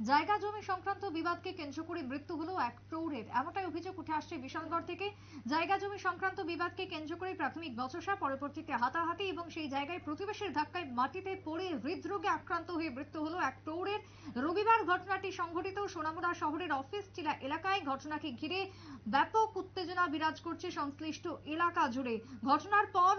জায়গা জমি সংক্রান্ত বিবাদকে কেন্দ্র করে মৃত্যু হলো এক প্রৌঢ়ের। এমনটাই অভিযোগ উঠে আসছে বিশালগড় থেকে। জায়গা জমি সংক্রান্ত বিবাদকে কেন্দ্র করে প্রাথমিক বচসা, পরবর্তীতে হাতাহাতি এবং সেই জায়গায় প্রতিবেশীর ধাক্কায় মাটিতে পড়ে হৃদরোগে আক্রান্ত হয়ে মৃত্যু হলো এক প্রৌঢ়ের। রবিবার ঘটনাটি সংঘটিত সোনামুড়া শহরের অফিস টিলা এলাকায়। ঘটনাকে ঘিরে ব্যাপক উত্তেজনা বিরাজ করছে সংশ্লিষ্ট এলাকা জুড়ে। ঘটনার পর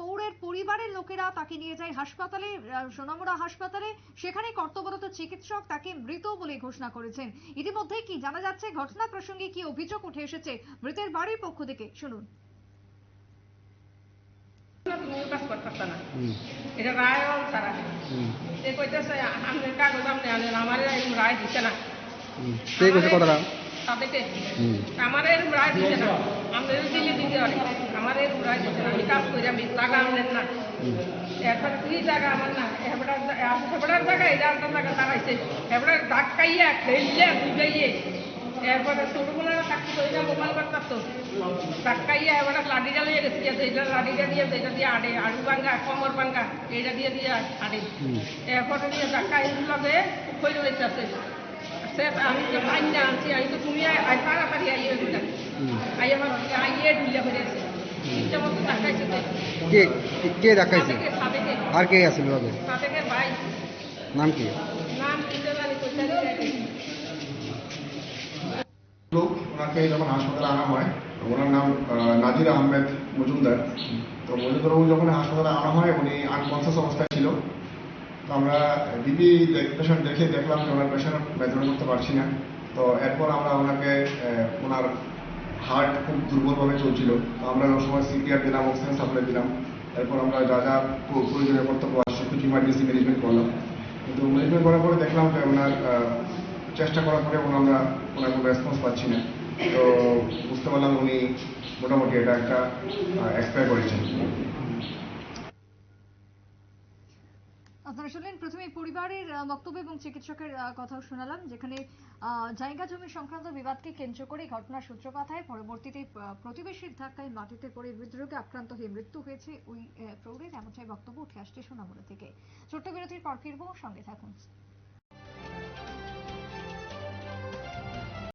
পৌরের পরিবারের লোকেরা তাকে নিয়ে যায় হাসপাতালে সোনামুড়া হাসপাতালে। সেখানে কর্তব্যরত চিকিৎসক তাকে মৃত বলে ঘোষণা করেছেন। ইতিমধ্যে কি জানা যাচ্ছে ঘটনা প্রসঙ্গে কি অভিযোগ উঠে এসেছে? মৃতের বাড়ির পক্ষ থেকে শুনুন। কাজ করতে না এটা রায় তারা সে কইতেছে আমাদের কাগজ আপনি আনেন আমার এরকম রায় দিতে না। তাদেরকে এরকম রায় দিচ্ছে না। আমাদের দিল্লি দিতে পারে এরকম রায় দিচ্ছে না। আমি কাজ করি আমি টাকা আনলেন না। এরপরে তুই জায়গা আমার না। হেবড়ার হেবড়ার জায়গা এটা একটা জায়গা দাঁড়াইছে। হেবড়ার দাগ খেললে বুঝাইয়ে এরপরে ছোটগুলোরা থাকতে এটা মোবাইল এবার গেছে। এটা লাঠিটা দিয়ে এটা দিয়ে আড়ে আড়ু ভাঙ্গা কমর ভাঙ্গা এটা দিয়ে দিয়ে আড়ে। এরপরে দিয়ে দাগ খাই লগে খৈল হইতেছে সে আমি তো পাই না আনছি আমি তো তুমি আই তাড়াতাড়ি আইয়ে দিলা হুম। আই আমার আইয়ে ঢুলে হয়েছে ইচ্ছা মতো দেখাইছে তো কে কে- দেখাইছে আর কে আছে বিভাগে নাম কি ওনাকে যখন হাসপাতালে আনা হয় ওনার নাম আহ, নাজির আহমেদ মজুমদার তো মজুমদারবাবু যখন হাসপাতালে আনা হয় উনি আনকনসিয়াস অবস্থায় ছিল আমরা বিপি পেশেন্ট দেখে দেখলাম যে ওনার পেশেন্ট মেজার করতে পারছি না। তো এরপর আমরা ওনাকে ওনার হার্ট খুব দুর্বলভাবে চলছিল। তো আমরা ওই সময় সিপিআর দিলাম অক্সিজেন সাপ্লাই দিলাম। এরপর আমরা যা যা প্র- প্রয়োজনীয় কর্তব্য আসছে, কিছু ইমার্জেন্সি ম্যানেজমেন্ট করলাম। কিন্তু ম্যানেজমেন্ট করার পরে দেখলাম যে ওনার চেষ্টা করার পরে আমরা ওনার কোনো রেসপন্স পাচ্ছি না। তো বুঝতে পারলাম উনি মোটামুটি এটা একটা এক্সপায়ার করেছেন। শুনলেন প্রথমে পরিবারের বক্তব্য এবং চিকিৎসকের কথাও শোনালাম, যেখানে জায়গা জমি সংক্রান্ত বিবাদকে কেন্দ্র করে ঘটনার সূত্রপাত হয় পরবর্তীতে প্রতিবেশীর ধাক্কায় মাটিতে পড়ে হৃদরোগে আক্রান্ত হয়ে মৃত্যু হয়েছে ওই প্রৌঢ়ের, এমনটাই বক্তব্য উঠে আসছে সোনামুড়া থেকে। ছোট্ট বিরতির পর ফিরবো, সঙ্গে থাকুন।